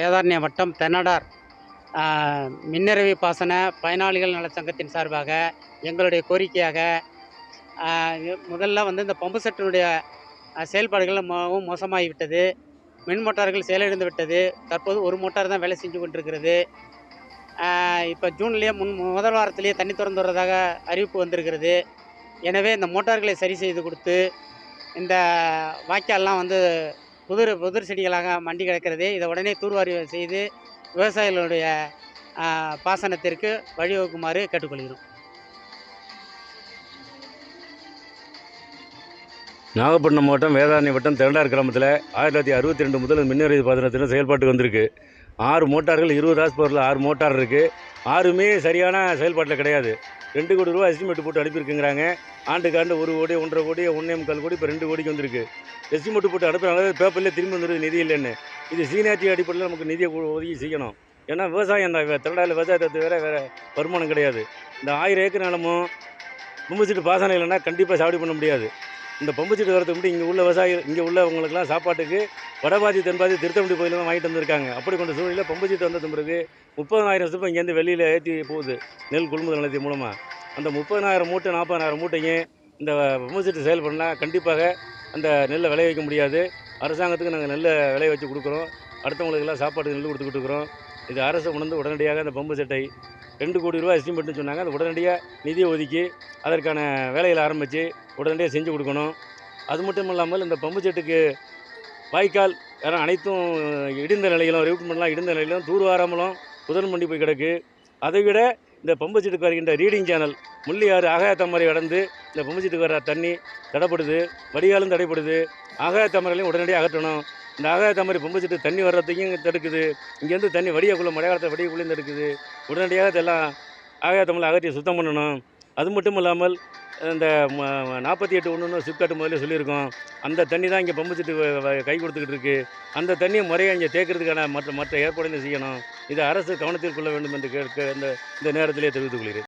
வேதாரண்ய வட்டம் தென்னடார். ஆ, பாசன பயனாளிகள் நலச்சங்கத்தின் சார்பாக எங்களுடைய கோரிக்கையாக முதல்ல வந்து இந்த பம்பு செட்டினுடைய செயல்பாடுகள் மிகவும் மோசமாகிவிட்டது. மின் மோட்டார்கள் செயலிழந்து விட்டது. தற்போது ஒரு மோட்டார் தான் வேலை செஞ்சு கொண்டிருக்கிறது. இப்போ ஜூன்லேயே முன் முதல் வாரத்திலேயே தண்ணி திறந்து வர்றதாக அறிவிப்பு வந்திருக்கிறது. எனவே இந்த மோட்டார்களை சரி செய்து கொடுத்து இந்த வாய்க்கால்லாம் வந்து புதிர் புதிர் செடிகளாக மண்டி கிடக்கிறது. இதை உடனே தூர்வாரி செய்து விவசாயிகளுடைய பாசனத்திற்கு வழிவகுக்குமாறு கேட்டுக்கொள்கிறோம். நாகப்பட்டினம் மாவட்டம் வேதாரண்ய வட்டம் திரண்டார் கிராமத்தில் ஆயிரத்தி தொள்ளாயிரத்தி அறுபத்தி ரெண்டு முதல் மின்னறிவு பாசனத்தின் செயல்பாட்டுக்கு வந்திருக்கு. ஆறு மோட்டார்கள் இருபது ஹார்ஸ் பவரில் ஆறு மோட்டார் இருக்குது ஆறுமே சரியான செயல்பாட்டில் கிடையாது. ரெண்டு கோடி ரூபா எஸ்டிமேட் போட்டு அனுப்பியிருக்குங்கிறாங்க. ஆண்டுக்கு ஆண்டு ஒரு கோடி ஒன்றரை கோடி ஒன்றே முக்கால் கோடி இப்போ ரெண்டு கோடிக்கு வந்திருக்கு. எஸ்டிமேட் போட்டு அனுப்புறாங்க. பேப்பர்லேயே திரும்பி வந்துருக்கு நிதி இல்லைன்னு. இது சீனியாரிட்டி அடிப்படையில் நமக்கு நிதியை உதவி ஒதுக்கி செய்யணும். ஏன்னா விவசாயம் தான். திருநாள் விவசாயத்தை வேறு வேறு வருமானம் கிடையாது. இந்த ஆயிரம் ஏக்கர் நிலமும் பம்பு சீட்டு பாசனம் இல்லைன்னா கண்டிப்பாக சாவடி பண்ண முடியாது. இந்த பம்பு சீட்டு வரதுக்கு முன்னாடி இங்கே உள்ள விவசாயிகள் இங்கே உள்ளவங்களுக்குலாம் சாப்பாட்டுக்கு வடபாதி தென்பாதி திருத்தம்படி கோயிலில் தான் வாங்கிட்டு வந்திருக்காங்க. அப்படி கொண்ட சூழ்நிலை பம்பு சீட்டு வந்த பிறகு முப்பதனாயிரம் சிப்பம் இங்கேருந்து வெளியில் ஏற்றி போகுது நெல் கொள்முதல் நிலையத்தின் மூலமாக அந்த முப்பதனாயிரம் மூட்டை நாற்பதாயிரம் மூட்டையும் இந்த பம்பு சீட்டு செயல்படனா கண்டிப்பாக அந்த நெல்லை விளைய வைக்க முடியாது. அரசாங்கத்துக்கு நாங்கள் நெல்லை விளைய வச்சு கொடுக்குறோம். அடுத்தவங்களுக்கெல்லாம் சாப்பாட்டுக்கு நெல் கொடுத்துக்கிட்டு இருக்கிறோம். இது அரசு உணர்ந்து உடனடியாக அந்த பம்பு செட்டை ரெண்டு கோடி ரூபா எஸ்டிமேட்னு சொன்னாங்க. அது உடனடியாக நிதியை ஒதுக்கி அதற்கான வேலைகளை ஆரம்பித்து உடனடியாக செஞ்சு கொடுக்கணும். அது மட்டும் இல்லாமல் இந்த பம்பு செட்டுக்கு வாய்க்கால் ஏன்னா அனைத்தும் இடிந்த நிலையிலும் ரெவுட்மெண்ட்லாம் இடிந்த நிலையிலும் தூர்வாராமலும் புதன் மண்டி போய் கிடக்கு. அதை விட இந்த பம்பு செட்டுக்கு வருகின்ற ரீடிங் சேனல் முள்ளியாறு ஆகாயத்தமரை கடந்து இந்த பம்பு செட்டுக்கு வர தண்ணி தடைப்படுது வடிகாலும் தடைப்படுது. ஆகாயத்தமரையிலையும் உடனடியாக அகற்றணும். இந்த ஆகாயத்தமரை பம்பு செட்டு தண்ணி வர்றதையும் தடுக்குது. இங்கேருந்து தண்ணி வடியக்குள்ளே மழை காலத்தில் வடியக்குள்ளேயும் தடுக்குது. உடனடியாக இதெல்லாம் ஆகாயத்தமிழ் அகற்றி சுத்தம் பண்ணணும். அது மட்டும் இல்லாமல் இந்த நாற்பத்தி எட்டு ஒன்று சிப்காட்டு முதல்ல சொல்லியிருக்கோம். அந்த தண்ணி தான் இங்கே பம்பு செட்டு வ- கை கொடுத்துக்கிட்டு இருக்குது அந்த தண்ணியை முறையாக இங்கே தேக்கிறதுக்கான மற்ற மற்ற ஏற்பாடுகளை செய்யணும். இதை அரசு கவனத்தில் கொள்ள வேண்டும் என்று கேட்க இந்த இந்த நேரத்திலே தெரிவித்துக் கொள்கிறேன்.